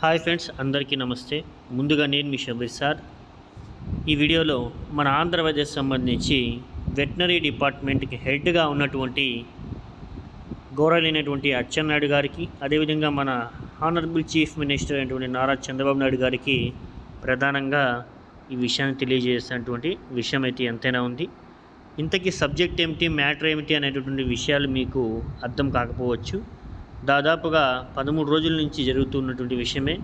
Hi friends అందరికీ నమస్తే. ముందుగా నేను మీ షబీర్ సార్. ఈ వీడియోలో మన ఆంధ్రప్రదేశ్ సంబంధించి వెటనరీ డిపార్ట్మెంట్కి హెడ్గా ఉన్నటువంటి గౌరవమైనటువంటి అచ్చెన్నాయుడు గారికి అదేవిధంగా మన ఆనరబుల్ చీఫ్ మినిస్టర్ అయినటువంటి నారా చంద్రబాబు నాయుడు గారికి ప్రధానంగా ఈ విషయాన్ని తెలియజేసినటువంటి విషయం అయితే ఎంతైనా ఉంది. ఇంతకీ సబ్జెక్ట్ ఏమిటి మ్యాటర్ ఏమిటి అనేటటువంటి విషయాలు మీకు అర్థం కాకపోవచ్చు. దాదాపుగా పదమూడు రోజుల నుంచి జరుగుతున్నటువంటి విషయమే.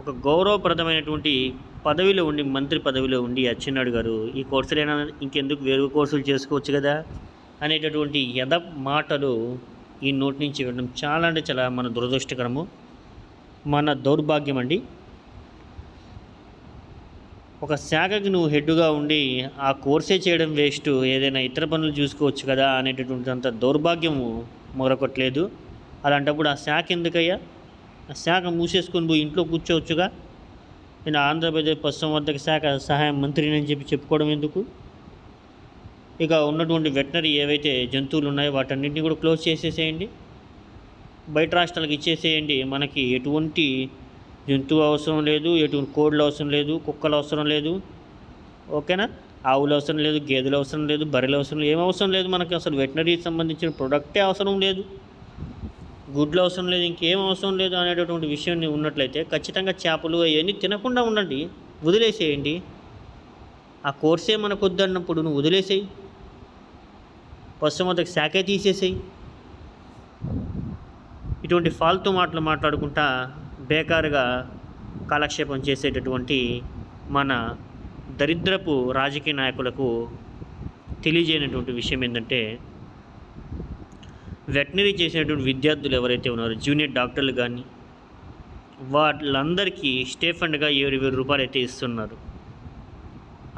ఒక గౌరవప్రదమైనటువంటి పదవిలో ఉండి మంత్రి పదవిలో ఉండి అచ్చెన్నాయుడు గారు ఈ కోర్సులైనా ఇంకెందుకు వేరు కోర్సులు చేసుకోవచ్చు కదా? అనేటటువంటి యథ మాటలు ఈ నోటి నుంచి వినడం చాలా అంటే చాలా మన దురదృష్టకరము. మన దౌర్భాగ్యం అండి. ఒక శాఖకి నువ్వు హెడ్గా ఉండి ఆ కోర్సే చేయడం వేస్ట్ ఏదైనా ఇతర పనులు చూసుకోవచ్చు కదా అనేటటువంటి అంత దౌర్భాగ్యము మరొకట్లేదు. అలాంటప్పుడు ఆ శాఖ ఎందుకయ్యా? ఆ శాఖ మూసేసుకొని పోయి ఇంట్లో కూర్చోవచ్చుగా? నేను ఆంధ్రప్రదేశ్ పశుసంవర్ధక శాఖ సహాయ మంత్రిని అని చెప్పి చెప్పుకోవడం ఎందుకు? ఇక ఉన్నటువంటి వెటనరీ ఏవైతే జంతువులు ఉన్నాయో వాటన్నింటినీ కూడా క్లోజ్ చేసేసేయండి. బయట రాష్ట్రాలకు ఇచ్చేసేయండి. మనకి ఎటువంటి జంతువు అవసరం లేదు ఎటువంటి కోళ్ళు అవసరం లేదు కుక్కలు అవసరం లేదు. ఓకేనా? ఆవులు అవసరం లేదు గేదెలు అవసరం లేదు బర్రెలు అవసరం లేదు ఏం అవసరం లేదు మనకి. అసలు వెటనరీకి సంబంధించిన ప్రొడక్టే అవసరం లేదు. గుడ్లు అవసరం లేదు ఇంకేం అవసరం లేదు అనేటటువంటి విషయం ఉన్నట్లయితే ఖచ్చితంగా చేపలు అవన్నీ తినకుండా ఉండండి. వదిలేసేయండి. ఆ కోర్సే మనకు వద్దన్నప్పుడు నువ్వు వదిలేసేయి. పశుమతకు శాఖే తీసేసేయి. ఇటువంటి ఫాల్తూ మాటలు మాట్లాడుకుంటా బేకారుగా కాలక్షేపం చేసేటటువంటి మన దరిద్రపు రాజకీయ నాయకులకు తెలియజేయనటువంటి విషయం ఏంటంటే వెటనరీ చేసినటువంటి విద్యార్థులు ఎవరైతే ఉన్నారో జూనియర్ డాక్టర్లు కానీ వాళ్ళందరికీ స్టే ఫండ్గా ఏడు వేల రూపాయలు అయితే ఇస్తున్నారు.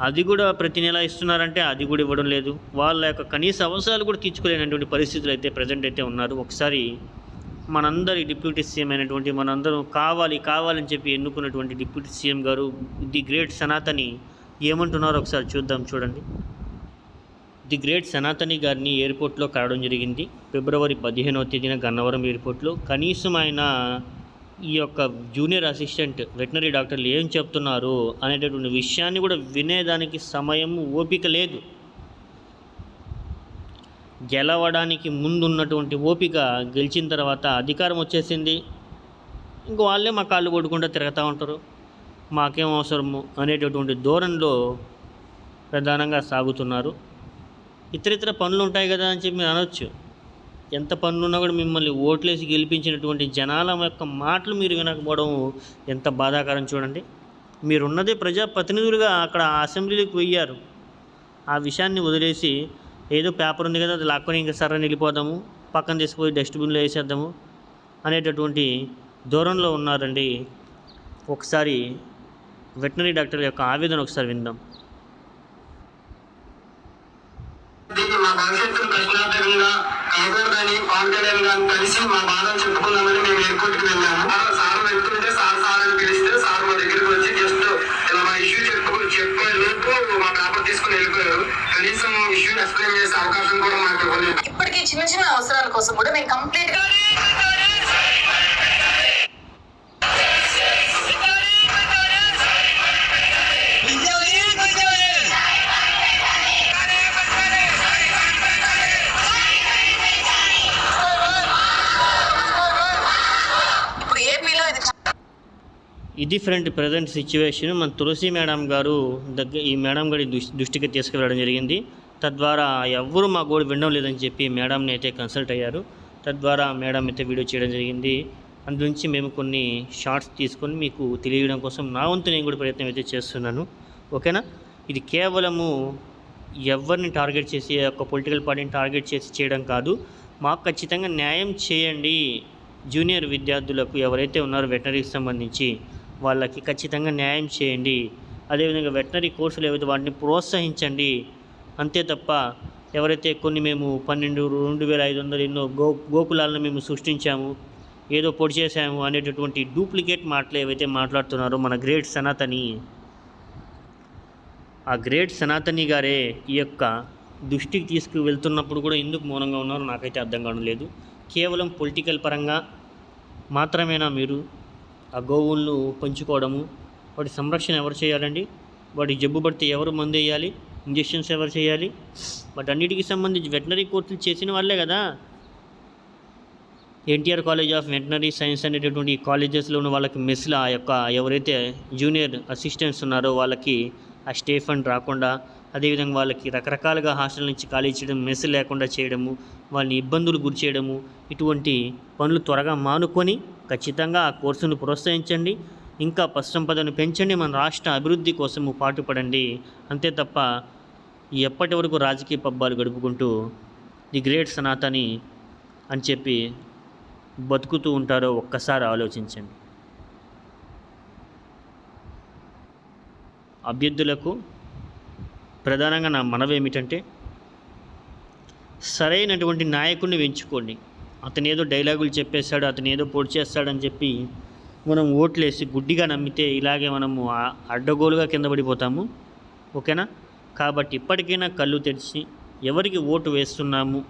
అది కూడా ప్రతి నెల ఇస్తున్నారంటే అది కూడా ఇవ్వడం లేదు. వాళ్ళ యొక్క కనీస అవసరాలు కూడా తీర్చుకోలేనటువంటి పరిస్థితులు అయితే ప్రజెంట్ అయితే ఉన్నారు. ఒకసారి మనందరి డిప్యూటీ సీఎం అయినటువంటి మనందరం కావాలి కావాలని చెప్పి ఎన్నుకున్నటువంటి డిప్యూటీ సీఎం గారు ది గ్రేట్ సనాతని ఏమంటున్నారో ఒకసారి చూద్దాం చూడండి. ది గ్రేట్ సనాతని గారిని ఎయిర్పోర్ట్లో కలవడం జరిగింది. ఫిబ్రవరి పదిహేనవ తేదీన గన్నవరం ఎయిర్పోర్ట్లో. కనీసం ఆయన ఈ యొక్క జూనియర్ అసిస్టెంట్ వెటనరీ డాక్టర్లు ఏం చెప్తున్నారు అనేటటువంటి విషయాన్ని కూడా వినేదానికి సమయం ఓపిక లేదు. గెలవడానికి ముందున్నటువంటి ఓపిక గెలిచిన తర్వాత అధికారం వచ్చేసింది. ఇంక వాళ్ళే మా కాళ్ళు కొట్టుకుంటూ తిరుగుతూ ఉంటారు. మాకేం అవసరము అనేటటువంటి ధోరణిలో ప్రధానంగా సాగుతున్నారు. ఇతర ఇతర పనులు ఉంటాయి కదా అని చెప్పి మీరు అనొచ్చు. ఎంత పనులు ఉన్నా కూడా మిమ్మల్ని ఓట్లేసి గెలిపించినటువంటి జనాల యొక్క మాటలు మీరు వినకపోవడం ఎంత బాధాకరం చూడండి. మీరున్నదే ప్రజాప్రతినిధులుగా అక్కడ అసెంబ్లీలోకి పోయారు. ఆ విషయాన్ని వదిలేసి ఏదో పేపర్ ఉంది కదా అది లాక్కొని ఇంకా సరే వెళ్ళిపోదాము పక్కన తీసుకుపోయి డస్ట్బిన్లో వేసేద్దాము అనేటటువంటి దూరంలో ఉన్నారండి. ఒకసారి వెటనరీ డాక్టర్ యొక్క ఆవేదన ఒకసారి విందాం. దీన్ని భవిష్యత్తును ప్రశ్నార్థకంగా కాకూడదని పవన్ కళ్యాణ్ గారిని కలిసి మా బాధను చెప్పుకుందామని మేము ఎయిర్పోర్ట్కి వెళ్ళాము. సార్ సార్ వెళ్తుంటే సార్ సార్ అని పిలిస్తే సార్ మా దగ్గరికి వచ్చి జస్ట్ ఇలా మా ఇష్యూ చెప్పు చెప్పే లోపు మా పేపర్ తీసుకుని వెళ్ళిపోయారు. కనీసం ఇష్యూ ఎక్స్ప్లెయిన్ చేసే అవకాశం కూడా మాకు ఇవ్వలేదు. ఇప్పటికీ చిన్న చిన్న అవసరాల కోసం కూడా మేము కంప్లీట్గా ఇది ఫ్రెండ్ ప్రజెంట్ సిచ్యువేషన్ మన తులసి మేడం గారు దగ్గర ఈ మేడం గారి దృష్టి దృష్టికి తీసుకువెళ్ళడం జరిగింది. తద్వారా ఎవ్వరూ మా గోడు వినడం లేదని చెప్పి మేడంని అయితే కన్సల్ట్ అయ్యారు. తద్వారా మేడం అయితే వీడియో చేయడం జరిగింది. అందు నుంచి మేము కొన్ని షార్ట్స్ తీసుకొని మీకు తెలియడం కోసం నా వంతు నేను కూడా ప్రయత్నం అయితే చేస్తున్నాను. ఓకేనా? ఇది కేవలము ఎవరిని టార్గెట్ చేసి ఒక పొలిటికల్ పార్టీని టార్గెట్ చేసి చేయడం కాదు. మాకు ఖచ్చితంగా న్యాయం చేయండి. జూనియర్ విద్యార్థులకు ఎవరైతే ఉన్నారో వెటనరీకి సంబంధించి వాళ్ళకి ఖచ్చితంగా న్యాయం చేయండి. అదేవిధంగా వెటనరీ కోర్సులు ఏవైతే వాటిని ప్రోత్సహించండి. అంతే తప్ప ఎవరైతే కొన్ని మేము పన్నెండు రెండు వేల ఐదు వందలు ఎన్నో గో గోకులాలను మేము సృష్టించాము ఏదో పొడి చేశాము అనేటటువంటి డూప్లికేట్ మాటలు ఏవైతే మాట్లాడుతున్నారో మన గ్రేట్ సనాతని. ఆ గ్రేట్ సనాతని గారే ఈ యొక్క దృష్టికి తీసుకు వెళ్తున్నప్పుడు కూడా ఎందుకు మౌనంగా ఉన్నారో నాకైతే అర్థం కావడం లేదు. కేవలం పొలిటికల్ పరంగా మాత్రమేనా మీరు? ఆ గోవులను పెంచుకోవడము వాటి సంరక్షణ ఎవరు చేయాలండి? వాటి జబ్బు పడితే ఎవరు మందు వేయాలి? ఇంజెక్షన్స్ ఎవరు చేయాలి? వాటి అన్నిటికీ సంబంధించి వెటనరీ కోర్సులు చేసిన వాళ్ళే కదా. NTR college of veterinary science అనేటటువంటి కాలేజెస్లో ఉన్న వాళ్ళకి మెస్ల ఆ యొక్క ఎవరైతే జూనియర్ అసిస్టెంట్స్ ఉన్నారో వాళ్ళకి ఆ స్టే ఫండ్ రాకుండా అదేవిధంగా వాళ్ళకి రకరకాలుగా హాస్టల్ నుంచి ఖాళీ చేయడం మెస్ లేకుండా చేయడము వాళ్ళని ఇబ్బందులు గురి చేయడము ఇటువంటి పనులు త్వరగా మానుకొని ఖచ్చితంగా ఆ కోర్సును ప్రోత్సహించండి. ఇంకా పశుసంపదను పెంచండి. మన రాష్ట్ర అభివృద్ధి కోసము పాటుపడండి. అంతే తప్ప ఎప్పటి వరకు రాజకీయ పబ్బాలు గడుపుకుంటూ ది గ్రేట్ సనాతని అని చెప్పి బతుకుతూ ఉంటారో ఒక్కసారి ఆలోచించండి. అభ్యర్థులకు ప్రధానంగా నా మనవి ఏమిటంటే సరైనటువంటి నాయకుడిని ఎంచుకోండి అతను ఏదో డైలాగులు చెప్పేశాడు అతను ఏదో పొడి చేస్తాడని చెప్పి మనం ఓట్లేసి గుడ్డిగా నమ్మితే ఇలాగే మనము అడ్డగోలుగా కింద పడిపోతాము. ఓకేనా? కాబట్టి ఇప్పటికైనా కళ్ళు తెరిచి ఎవరికి ఓటు వేస్తున్నాము?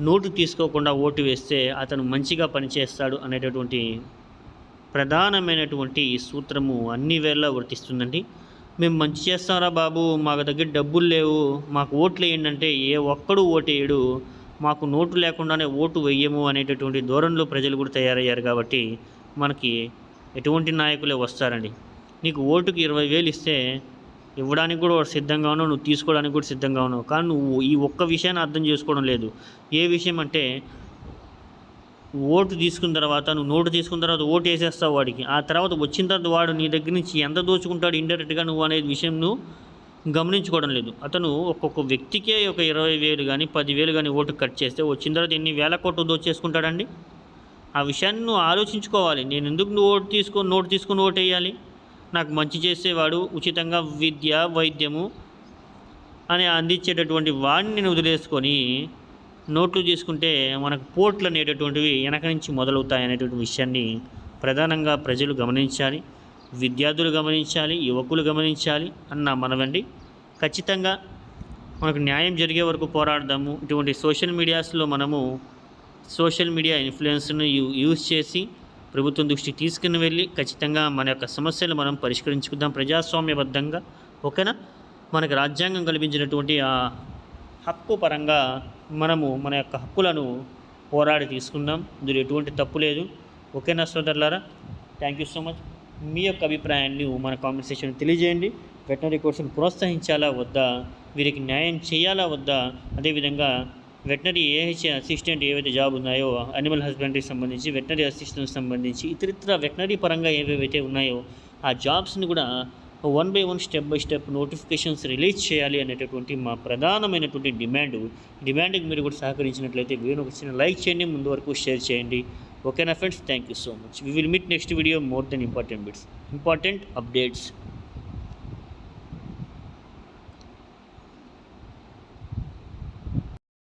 నోటు తీసుకోకుండా ఓటు వేస్తే అతను మంచిగా పనిచేస్తాడు అనేటటువంటి ప్రధానమైనటువంటి సూత్రము అన్ని వేళ వర్తిస్తుందండి. మేము మంచి చేస్తాంరా బాబు మాకు దగ్గర డబ్బులు లేవు మాకు ఓట్లు వేయండి అంటే ఏ ఒక్కడు ఓటేయడు మాకు నోటు లేకుండానే ఓటు వెయ్యము అనేటటువంటి ధోరణిలో ప్రజలు కూడా తయారయ్యారు కాబట్టి మనకి ఎటువంటి నాయకులే వస్తారండి. నీకు ఓటుకి ఇరవై వేలు ఇస్తే ఇవ్వడానికి కూడా సిద్ధంగా ఉన్నావు నువ్వు తీసుకోవడానికి కూడా సిద్ధంగా ఉన్నావు. కానీ నువ్వు ఈ ఒక్క విషయాన్ని అర్థం చేసుకోవడం లేదు. ఏ విషయం అంటే ఓటు తీసుకున్న తర్వాత నువ్వు నోటు తీసుకున్న తర్వాత ఓటు వేసేస్తావు వాడికి. ఆ తర్వాత వచ్చిన తర్వాత వాడు నీ దగ్గర నుంచి ఎంత దోచుకుంటాడు ఇండైరెక్ట్గా నువ్వు అనే విషయం నువ్వు గమనించుకోవడం లేదు. అతను ఒక్కొక్క వ్యక్తికే ఒక ఇరవై వేలు కానీ పదివేలు కానీ ఓటు కట్ చేస్తే వచ్చిన తర్వాత ఎన్ని వేల కోట్లు దోచేసుకుంటాడండి? ఆ విషయాన్ని నువ్వు ఆలోచించుకోవాలి. నేను ఎందుకు నువ్వు ఓటు తీసుకొని నోటు తీసుకొని ఓటు వేయాలి? నాకు మంచి చేసేవాడు ఉచితంగా విద్య వైద్యము అని అందించేటటువంటి వాడిని నేను వదిలేసుకొని నోట్లు తీసుకుంటే మనకు పోర్ట్లు అనేటటువంటివి వెనక నుంచి మొదలవుతాయి అనేటువంటి విషయాన్ని ప్రధానంగా ప్రజలు గమనించాలి విద్యార్థులు గమనించాలి యువకులు గమనించాలి అన్న మనవండి. ఖచ్చితంగా మనకు న్యాయం జరిగే వరకు పోరాడదాము. ఇటువంటి సోషల్ మీడియాస్లో మనము సోషల్ మీడియా ఇన్ఫ్లుయెన్స్ను యూ- యూజ్ చేసి ప్రభుత్వం దృష్టికి తీసుకుని వెళ్ళి ఖచ్చితంగా మన యొక్క సమస్యలు మనం పరిష్కరించుకుందాం ప్రజాస్వామ్యబద్ధంగా. ఓకేనా? మనకు రాజ్యాంగం కల్పించినటువంటి ఆ హక్కు పరంగా మనము మన యొక్క హక్కులను పోరాడి తీసుకుందాం. ఇందులో ఎటువంటి తప్పు లేదు. ఓకేనా సోదరులారా? థ్యాంక్ యూ సో మచ్ మీ యొక్క అభిప్రాయాన్ని మన కామెంట్ తెలియజేయండి. వెటనరీ కోర్సును ప్రోత్సహించాలా వద్దా? వీరికి న్యాయం చేయాలా వద్దా? అదేవిధంగా వెటనరీ ఏహెచ్ అసిస్టెంట్ ఏవైతే జాబ్ ఉన్నాయో అనిమల్ హస్బెండరీకి సంబంధించి వెటనరీ అసిస్టెంట్ సంబంధించి ఇతరితర వెటనరీ పరంగా ఏవేవైతే ఉన్నాయో ఆ జాబ్స్ని కూడా one by one step by step notifications release చేయాలి అనేటటువంటి మా ప్రధానమైనటువంటి డిమాండ్. డిమాండ్కి మీరు కూడా సహకరించినట్లయితే వీడియో ఒక చిన్న లైక్ చేయండి ముందు వరకు షేర్ చేయండి. ఓకేనా friends? Thank you so much. We will meet next video more than important bits. Important updates.